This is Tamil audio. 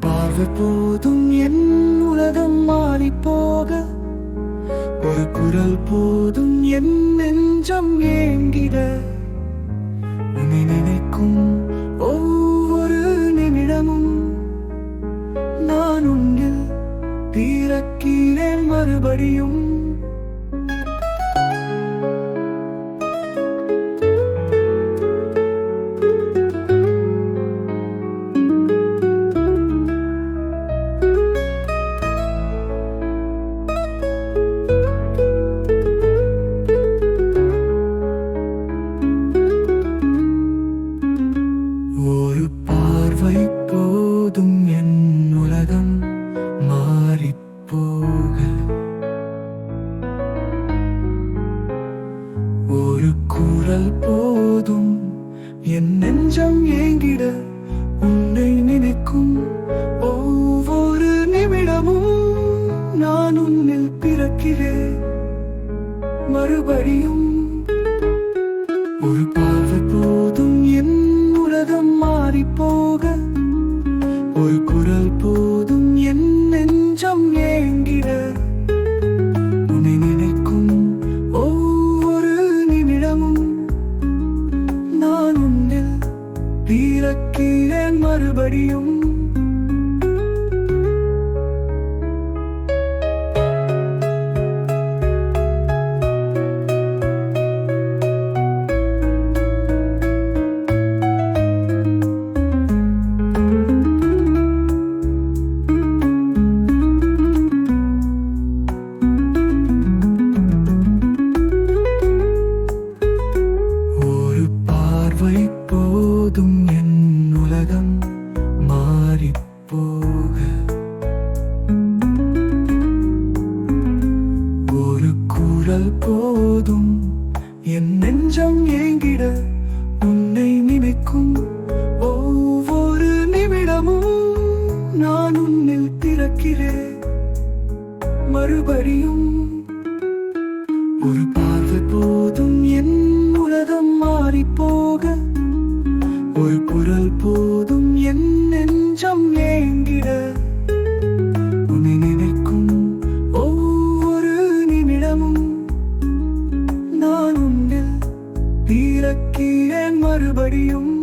பார்வை போதும் என் உலகம் மாறி போக. ஒரு குரல் போதும் என் நெஞ்சம் ஏங்கிட. உன்னை நினைக்கும் ஒவ்வொரு நிமிடமும் நான் உன்னில் தீரக்கீழே மறுபடியும். ஒரு பார்வை போதும் என் உலகம் மாறிப்போக ஒரு குரல் போதும் என் நெஞ்சம் ஏங்கிட உன்னை நினைக்கும் ஒவ்வொரு நிமிடமும் நான் உன்னில் பிறக்கிறேன். மறுபடியும் ஒரு பார்வை போதும் என் உலகம் மாறி போக ஒரு குரல் போதும் என் நெஞ்சம் ஏங்கிட. உன்னை நினைக்கும் ஒவ்வொரு நிமிடமும் நான் உன்னில் பிறக்கிறேன் மறுபடியும் உலகம் மாறிப் போக ஒரு குரல் போதும் என் நெஞ்சம் ஏங்கிட உன்னை நினைக்கும் ஒவ்வொரு நிமிடமும் நான் உன்னில் திறக்கிறேன். மறுபடியும் ஒரு பார்வை போதும் என் உலகம் மாறி மறுபடியும்